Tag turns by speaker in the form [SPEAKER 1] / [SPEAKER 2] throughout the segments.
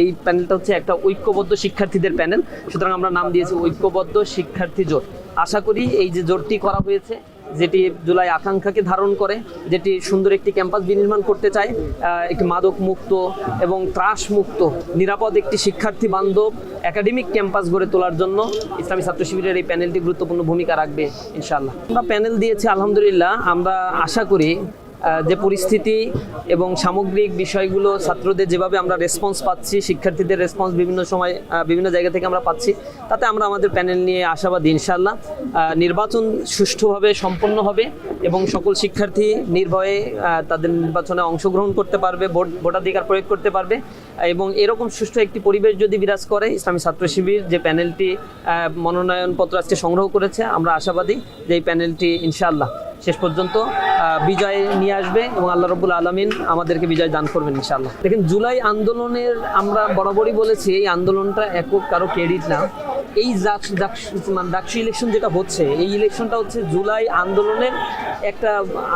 [SPEAKER 1] এই প্যানেলটা হচ্ছে একটা ঐক্যবদ্ধ শিক্ষার্থীদের প্যানেল। সুতরাং আমরা নাম দিয়েছি ঐক্যবদ্ধ শিক্ষার্থী জোট। আশা করি এই যে জোটটি করা হয়েছে, যেটি জুলাই আকাঙ্ক্ষাকে ধারণ করে, যেটি সুন্দর একটি ক্যাম্পাস বিনির্মাণ করতে চায় একটি মাদক মুক্ত এবং ত্রাস মুক্ত নিরাপদ একটি শিক্ষার্থী বান্ধব একাডেমিক ক্যাম্পাস গড়ে তোলার জন্য ইসলামী ছাত্র শিবিরের এই প্যানেলটি গুরুত্বপূর্ণ ভূমিকা রাখবে, ইনশাআল্লাহ। আমরা প্যানেল দিয়েছি, আলহামদুলিল্লাহ। আমরা আশা করি যে পরিস্থিতি এবং সামগ্রিক বিষয়গুলো ছাত্রদের যেভাবে আমরা রেসপন্স পাচ্ছি, শিক্ষার্থীদের রেসপন্স বিভিন্ন সময় বিভিন্ন জায়গা থেকে আমরা পাচ্ছি, তাতে আমরা আমাদের প্যানেল নিয়ে আশাবাদী ইনশাল্লাহ নির্বাচন সুষ্ঠুভাবে সম্পন্ন হবে এবং সকল শিক্ষার্থী নির্ভয়ে তাদের নির্বাচনে অংশগ্রহণ করতে পারবে, ভোট, ভোটাধিকার প্রয়োগ করতে পারবে এবং এরকম সুষ্ঠু একটি পরিবেশ যদি বিরাজ করে, ইসলামী ছাত্র শিবির যে প্যানেলটি মনোনয়নপত্র আজকে সংগ্রহ করেছে, আমরা আশাবাদী যে এই প্যানেলটি ইনশাআল্লাহ শেষ পর্যন্ত বিজয় নিয়ে আসবে এবং আল্লাহ রবুল আলমিন আমাদেরকে বিজয় দান করবেন ইনশাল্লাহ দেখেন জুলাই আন্দোলনের আমরা বরাবরই বলেছি, এই আন্দোলনটা একক কারও ক্রেডিট না। এই মানে ডাকসু ইলেকশন যেটা হচ্ছে, এই ইলেকশনটা হচ্ছে জুলাই আন্দোলনের একটা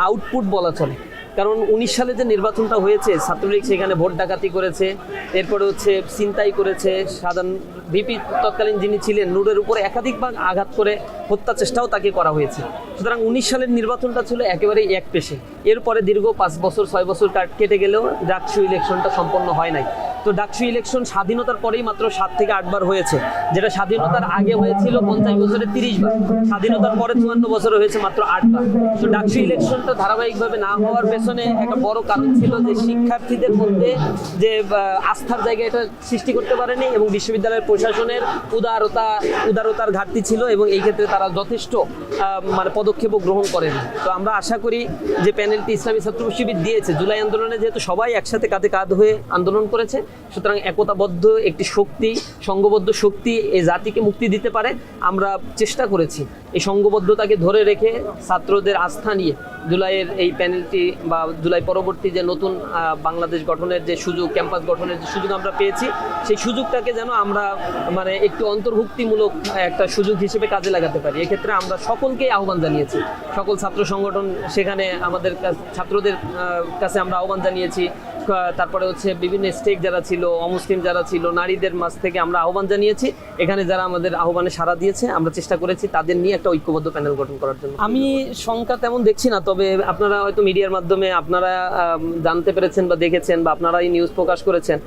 [SPEAKER 1] আউটপুট বলা চলে। কারণ উনিশ সালে যে নির্বাচনটা হয়েছে, ছাত্রলীগ সেখানে ভোট ডাকাতি করেছে, এরপরে হচ্ছে চিন্তাই করেছে, সাধারণ ভিপি তৎকালীন যিনি ছিলেন, নুরের উপরে একাধিকবার আঘাত করে হত্যা চেষ্টাও তাকে করা হয়েছে। সুতরাং উনিশ সালের নির্বাচনটা ছিল একেবারেই এক পেশে। এরপরে দীর্ঘ পাঁচ বছর, ছয় বছর কেটে গেলেও ডাকসু ইলেকশনটা সম্পন্ন হয় নাই। তো ডাকসু ইলেকশন স্বাধীনতার পরেই মাত্র সাত থেকে আটবার হয়েছে। যেটা স্বাধীনতার আগে হয়েছিল পঞ্চাশ বছরে তিরিশ বার। স্বাধীনতার পরে চুয়ান্ন বছরে হয়েছে মাত্র আটবার তো ডাকসু ইলেকশনটা ধারাবাহিকভাবে না হওয়ার পেছনে একটা বড় কারণ ছিল যে শিক্ষার্থীদের মধ্যে যে আস্থার জায়গা এটা সৃষ্টি করতে পারেনি এবং বিশ্ববিদ্যালয়ের প্রশাসনের উদারতা, উদারতার ঘাটতি ছিল এবং এই ক্ষেত্রে তারা যথেষ্ট মানে পদক্ষেপও গ্রহণ করেন। তো আমরা আশা করি যে প্যানেলটি ইসলামী ছাত্র শিবির দিয়েছে। জুলাই আন্দোলনে যেহেতু সবাই একসাথে কাঁধে কাঁধ হয়ে আন্দোলন করেছে সুতরাং একতাবদ্ধ একটি শক্তি সংঘবদ্ধ শক্তি এই জাতিকে মুক্তি দিতে পারে, আমরা চেষ্টা করেছি। এই সংঘবদ্ধতাকে ধরে রেখে ছাত্রদের আস্থা নিয়ে জুলাইয়ের এই প্যানেলটি বা জুলাই পরবর্তী যে নতুন বাংলাদেশ গঠনের যে সুযোগ, ক্যাম্পাস গঠনের যে সুযোগ আমরা পেয়েছি, সেই সুযোগটাকে যেন আমরা মানে একটু অন্তর্ভুক্তিমূলক একটা সুযোগ হিসেবে কাজে লাগাতে পারি। এক্ষেত্রে আমরা সকলকেই আহ্বান জানিয়েছি। সকল ছাত্র সংগঠন সেখানে আমাদের ছাত্রদের কাছে আমরা আহ্বান জানিয়েছি। তারপরে হচ্ছে বিভিন্ন স্টেক যারা ছিল, অমুসলিম যারা ছিল, নারীদের মাঝ থেকে আমরা আহ্বান জানিয়েছি। এখানে যারা আমাদের আহ্বানে সাড়া দিয়েছে, আমরা চেষ্টা করেছি তাদের নিয়ে একটা ঐক্যবদ্ধ প্যানেল গঠন করার জন্য। আমি সংখ্যা তেমন দেখছি না, তবে আপনারা হয়তো মিডিয়ার মাধ্যমে আপনারা জানতে পেরেছেন বা দেখেছেন বা আপনারা এই নিউজ প্রকাশ করেছেন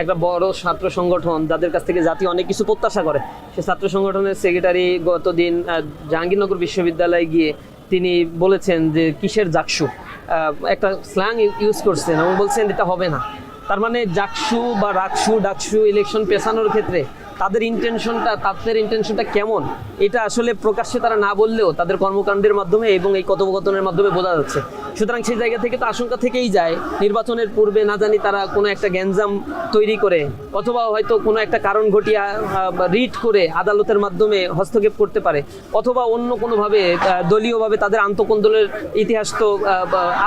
[SPEAKER 1] একটা বড় ছাত্র সংগঠন যাদের কাছ থেকে জাতি অনেক কিছু প্রত্যাশা করে। সে ছাত্র সংগঠনের সেক্রেটারি গতদিন জাহাঙ্গীরনগর বিশ্ববিদ্যালয়ে গিয়ে তিনি বলেছেন যে কিসের জাকসু? একটা স্ল্যাং ইউজ করছেন এবং বলছেন এটা হবে না। তার মানে জাকসু বা রাকসু, ডাকসু ইলেকশন পেছানোর ক্ষেত্রে তাদের ইন্টেনশনটা তাদের ইন্টেনশনটা কেমন? এটা আসলে প্রকাশ্যে তারা না বললেও তাদের কর্মকাণ্ডের মাধ্যমে এবং এই কথোপকথনের মাধ্যমে বোঝা যাচ্ছে। সুতরাং সেই জায়গা থেকে তো আশঙ্কা থেকেই যায় নির্বাচনের পূর্বে না জানি তারা কোনো একটা গ্যাঞ্জাম তৈরি করে অথবা হয়তো কোনো একটা কারণ ঘটিয়া রিট করে আদালতের মাধ্যমে হস্তক্ষেপ করতে পারে অথবা অন্য কোনোভাবে দলীয়ভাবে তাদের আন্তঃকন্দলের ইতিহাস তো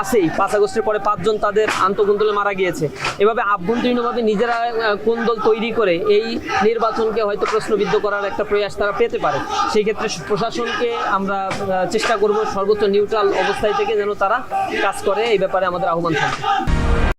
[SPEAKER 1] আছেই। পাঁচ আগস্টের পরে পাঁচজন তাদের আন্তঃকন্দলে মারা গিয়েছে। এভাবে আভ্যন্তরীণভাবে নিজেরা আহ, কোন্দল তৈরি করে এই নির্বাচনকে হয়তো প্রশ্নবিদ্ধ করার একটা প্রয়াস তারা পেতে পারে। সেই ক্ষেত্রে প্রশাসনকে আমরা চেষ্টা করব সর্বোচ্চ নিউট্রাল অবস্থায় থেকে যেন তারা কাজ করে, এই ব্যাপারে আমাদের আহ্বান থাকবে।